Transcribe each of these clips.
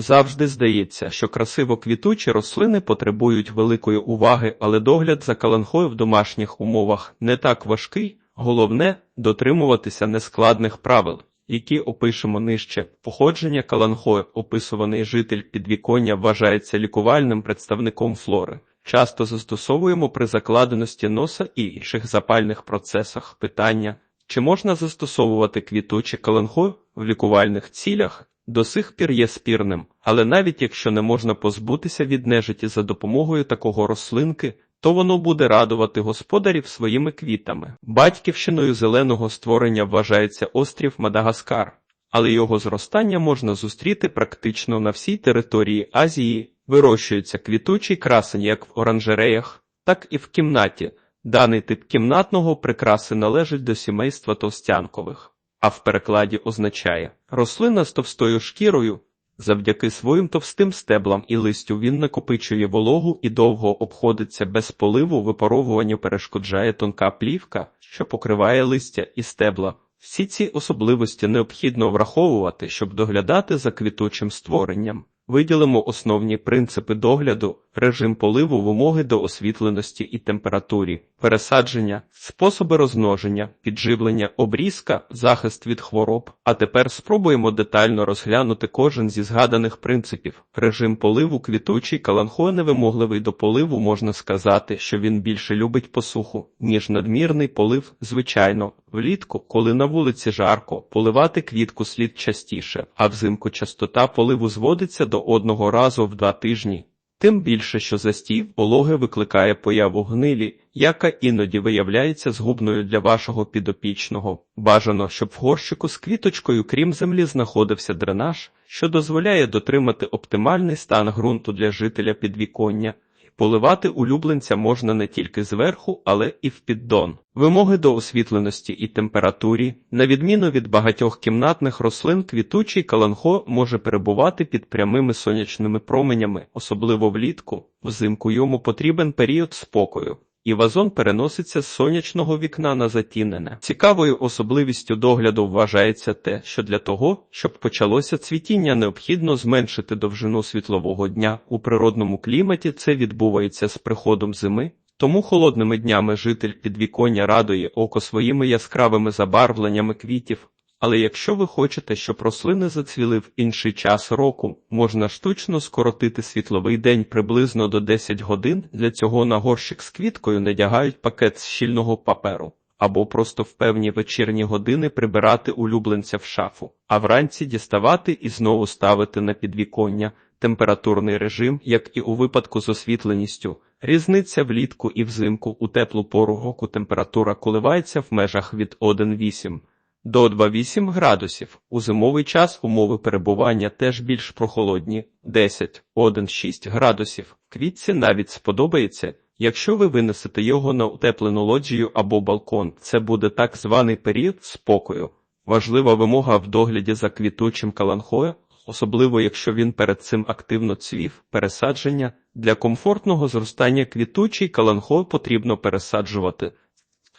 Завжди здається, що красиво квітучі рослини потребують великої уваги, але догляд за каланхою в домашніх умовах не так важкий. Головне дотримуватися нескладних правил, які опишемо нижче. Походження каланхою, описуваний житель підвіконня, вважається лікувальним представником флори. Часто застосовуємо при закладеності носа і інших запальних процесах питання, чи можна застосовувати квітучі каланхою в лікувальних цілях? До сих пір є спірним, але навіть якщо не можна позбутися від нежиті за допомогою такого рослинки, то воно буде радувати господарів своїми квітами. Батьківщиною зеленого створення вважається острів Мадагаскар, але його зростання можна зустріти практично на всій території Азії. Вирощується квітучий красень як в оранжереях, так і в кімнаті. Даний тип кімнатного прикраси належить до сімейства товстянкових, а в перекладі означає рослина з товстою шкірою. Завдяки своїм товстим стеблам і листю він накопичує вологу і довго обходиться без поливу, випаровуванню перешкоджає тонка плівка, що покриває листя і стебла. Всі ці особливості необхідно враховувати, щоб доглядати за квітучим створенням. Виділимо основні принципи догляду, режим поливу, вимоги до освітленості і температурі, пересадження, способи розмноження, підживлення, обрізка, захист від хвороб. А тепер спробуємо детально розглянути кожен зі згаданих принципів. Режим поливу квітучий каланхо невимогливий до поливу можна сказати, що він більше любить посуху, ніж надмірний полив, звичайно. Влітку, коли на вулиці жарко, поливати квітку слід частіше, а взимку частота поливу зводиться до одного разу в два тижні. Тим більше, що застій вологи викликає появу гнилі, яка іноді виявляється згубною для вашого підопічного. Бажано, щоб в горщику з квіточкою, крім землі, знаходився дренаж, що дозволяє дотримати оптимальний стан ґрунту для жителя підвіконня. Поливати улюбленця можна не тільки зверху, але і в піддон. Вимоги до освітленості і температурі, на відміну від багатьох кімнатних рослин, квітучий каланхо може перебувати під прямими сонячними променями, особливо влітку. Взимку йому потрібен період спокою. І вазон переноситься з сонячного вікна на затінене. Цікавою особливістю догляду вважається те, що для того, щоб почалося цвітіння, необхідно зменшити довжину світлового дня. У природному кліматі це відбувається з приходом зими, тому холодними днями житель підвіконня радує око своїми яскравими забарвленнями квітів. Але якщо ви хочете, щоб рослини зацвіли в інший час року, можна штучно скоротити світловий день приблизно до 10 годин. Для цього на горщик з квіткою надягають пакет з щільного паперу, або просто в певні вечірні години прибирати улюбленця в шафу, а вранці діставати і знову ставити на підвіконня. Температурний режим, як і у випадку з освітленістю, різниця влітку і взимку у теплу пору року температура коливається в межах від 1,8 до 2,8 градусів. У зимовий час умови перебування теж більш прохолодні 10-1,6 градусів. Квітці навіть сподобається, якщо ви винесете його на утеплену лоджію або балкон. Це буде так званий період спокою. Важлива вимога в догляді за квітучим каланхою, особливо якщо він перед цим активно цвів, пересадження. Для комфортного зростання квітучий каланхой потрібно пересаджувати.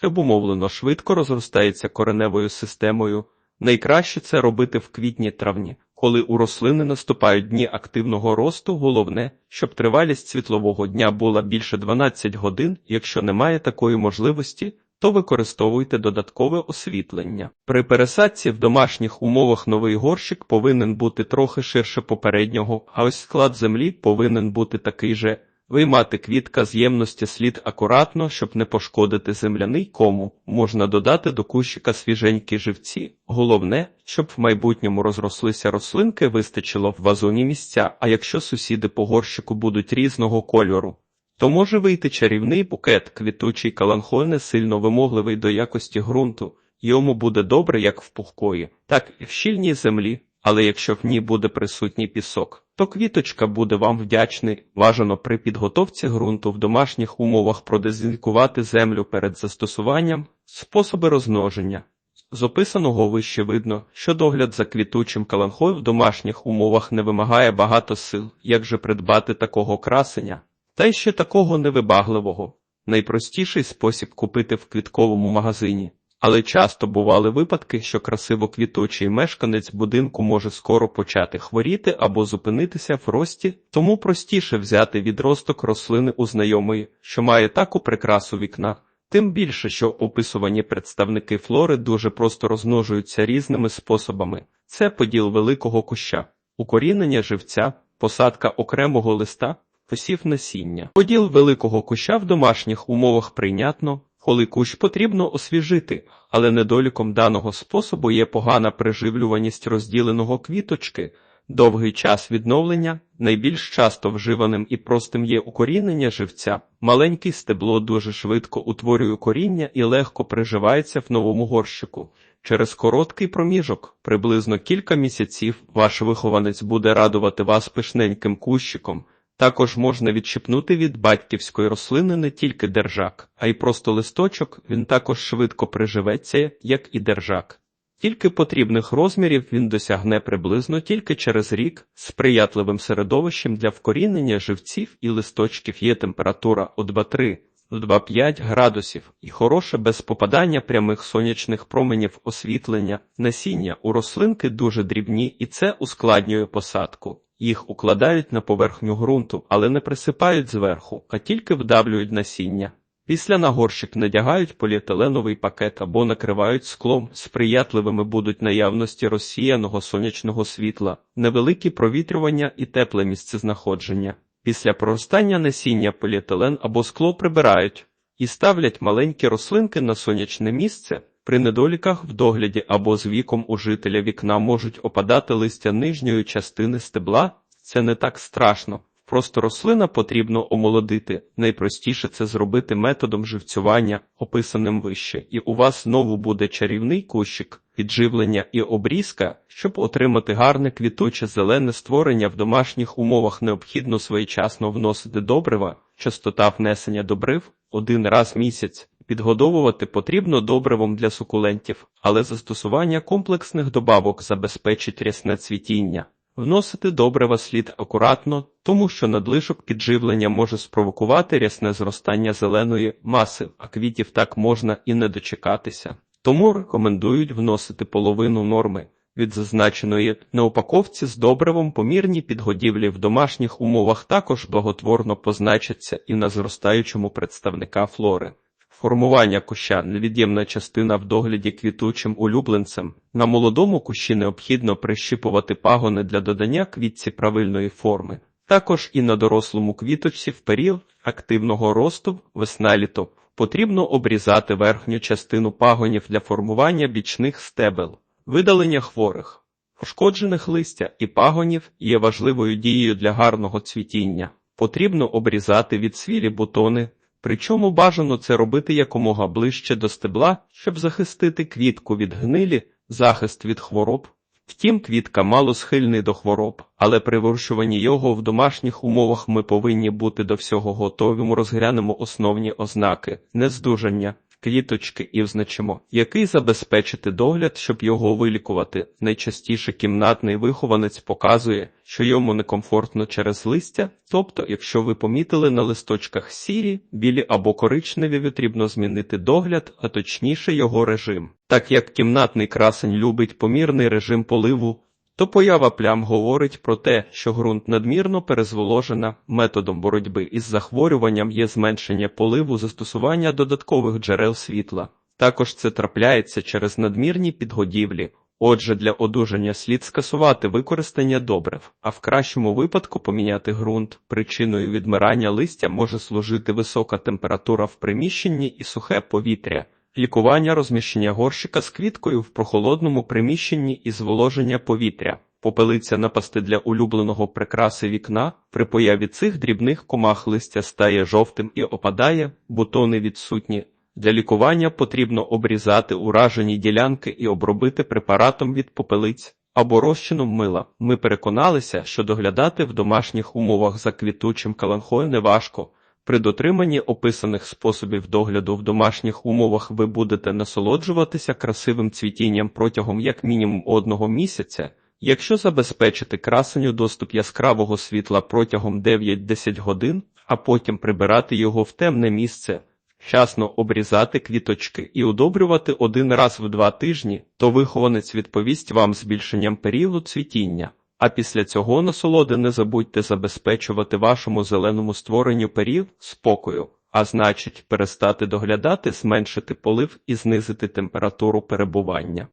Обумовлено швидко розростається кореневою системою. Найкраще це робити в квітні-травні, коли у рослини наступають дні активного росту. Головне, щоб тривалість світлового дня була більше 12 годин. Якщо немає такої можливості, то використовуйте додаткове освітлення. При пересадці в домашніх умовах новий горщик повинен бути трохи ширше попереднього, а ось склад землі повинен бути такий же. Виймати квітка з ємності слід акуратно, щоб не пошкодити земляний кому. Можна додати до кущика свіженькі живці. Головне, щоб в майбутньому розрослися рослинки, вистачило в вазоні місця, а якщо сусіди по горщику будуть різного кольору, то може вийти чарівний букет, квітучий каланхой не сильно вимогливий до якості ґрунту. Йому буде добре як в пухкої, так і в щільній землі. Але якщо в ній буде присутній пісок, то квіточка буде вам вдячний. Важано при підготовці ґрунту в домашніх умовах продезінфікувати землю перед застосуванням, способи розмноження. З описаного вище видно, що догляд за квітучим каланхою в домашніх умовах не вимагає багато сил, як же придбати такого красення, та й ще такого невибагливого. Найпростіший спосіб купити в квітковому магазині. Але часто бували випадки, що красиво квітучий мешканець будинку може скоро почати хворіти або зупинитися в рості, тому простіше взяти відросток рослини у знайомої, що має таку прикрасу вікна. Тим більше, що описувані представники флори дуже просто розмножуються різними способами. Це поділ великого куща, укорінення живця, посадка окремого листа, посів насіння. Поділ великого куща в домашніх умовах прийнятно, коли кущ потрібно освіжити, але недоліком даного способу є погана приживлюваність розділеного квіточки, довгий час відновлення, найбільш часто вживаним і простим є укорінення живця. Маленький стебло дуже швидко утворює коріння і легко приживається в новому горщику. Через короткий проміжок, приблизно кілька місяців, ваш вихованець буде радувати вас пишненьким кущиком. Також можна відщипнути від батьківської рослини не тільки держак, а й просто листочок, він також швидко приживеться, як і держак. Тільки потрібних розмірів він досягне приблизно тільки через рік, сприятливим середовищем для вкорінення живців і листочків є температура у 2-3, 2-5 градусів і хороше без попадання прямих сонячних променів освітлення, насіння у рослинки дуже дрібні і це ускладнює посадку. Їх укладають на поверхню ґрунту, але не присипають зверху, а тільки вдавлюють насіння. Після на горщик надягають поліетиленовий пакет або накривають склом, сприятливими будуть наявності розсіяного сонячного світла, невеликі провітрювання і тепле місцезнаходження. Після проростання насіння поліетилен або скло прибирають і ставлять маленькі рослинки на сонячне місце. При недоліках в догляді або з віком у жителя вікна можуть опадати листя нижньої частини стебла. Це не так страшно. Просто рослина потрібно омолодити. Найпростіше це зробити методом живцювання, описаним вище, і у вас знову буде чарівний кущик, підживлення і обрізка. Щоб отримати гарне квітуче зелене створення в домашніх умовах необхідно своєчасно вносити добрива, частота внесення добрив один раз в місяць. Підгодовувати потрібно добривом для сукулентів, але застосування комплексних добавок забезпечить рясне цвітіння. Вносити добрива слід акуратно, тому що надлишок підживлення може спровокувати рясне зростання зеленої маси, а квітів так можна і не дочекатися. Тому рекомендують вносити половину норми від зазначеної на упаковці з добривом помірні підгодівлі в домашніх умовах також благотворно позначаться і на зростаючому представника флори. Формування куща невід'ємна частина в догляді квітучим улюбленцем. На молодому кущі необхідно прищипувати пагони для додання квітці правильної форми. Також і на дорослому квіточці в період активного росту весна-літо потрібно обрізати верхню частину пагонів для формування бічних стебел, видалення хворих, пошкоджених листя і пагонів є важливою дією для гарного цвітіння. Потрібно обрізати відсвілі бутони. Причому бажано це робити якомога ближче до стебла, щоб захистити квітку від гнилі, захист від хвороб. Втім, квітка мало схильний до хвороб, але при вирощуванні його в домашніх умовах ми повинні бути до всього готовим, розглянемо основні ознаки нездужання, квіточки і взначимо, який забезпечити догляд, щоб його вилікувати. Найчастіше кімнатний вихованець показує, що йому некомфортно через листя, тобто, якщо ви помітили на листочках сірі, білі або коричневі, потрібно змінити догляд, а точніше його режим. Так як кімнатний красень любить помірний режим поливу, то поява плям говорить про те, що ґрунт надмірно перезволожена. Методом боротьби із захворюванням є зменшення поливу застосування додаткових джерел світла. Також це трапляється через надмірні підгодівлі. Отже, для одужання слід скасувати використання добрив, а в кращому випадку поміняти ґрунт. Причиною відмирання листя може служити висока температура в приміщенні і сухе повітря. Лікування розміщення горщика з квіткою в прохолодному приміщенні і зволоження повітря, попелиця напасти для улюбленого прикраси вікна, при появі цих дрібних комах листя стає жовтим і опадає, бутони відсутні. Для лікування потрібно обрізати уражені ділянки і обробити препаратом від попелиць або розчином мила. Ми переконалися, що доглядати в домашніх умовах за квітучим каланхою неважко. При дотриманні описаних способів догляду в домашніх умовах ви будете насолоджуватися красивим цвітінням протягом як мінімум одного місяця. Якщо забезпечити красенню доступ яскравого світла протягом 9-10 годин, а потім прибирати його в темне місце, вчасно обрізати квіточки і удобрювати один раз в два тижні, то вихованець відповість вам збільшенням періоду цвітіння. А після цього насолоди не забудьте забезпечувати вашому зеленому створенню період спокою, а значить перестати доглядати, зменшити полив і знизити температуру перебування.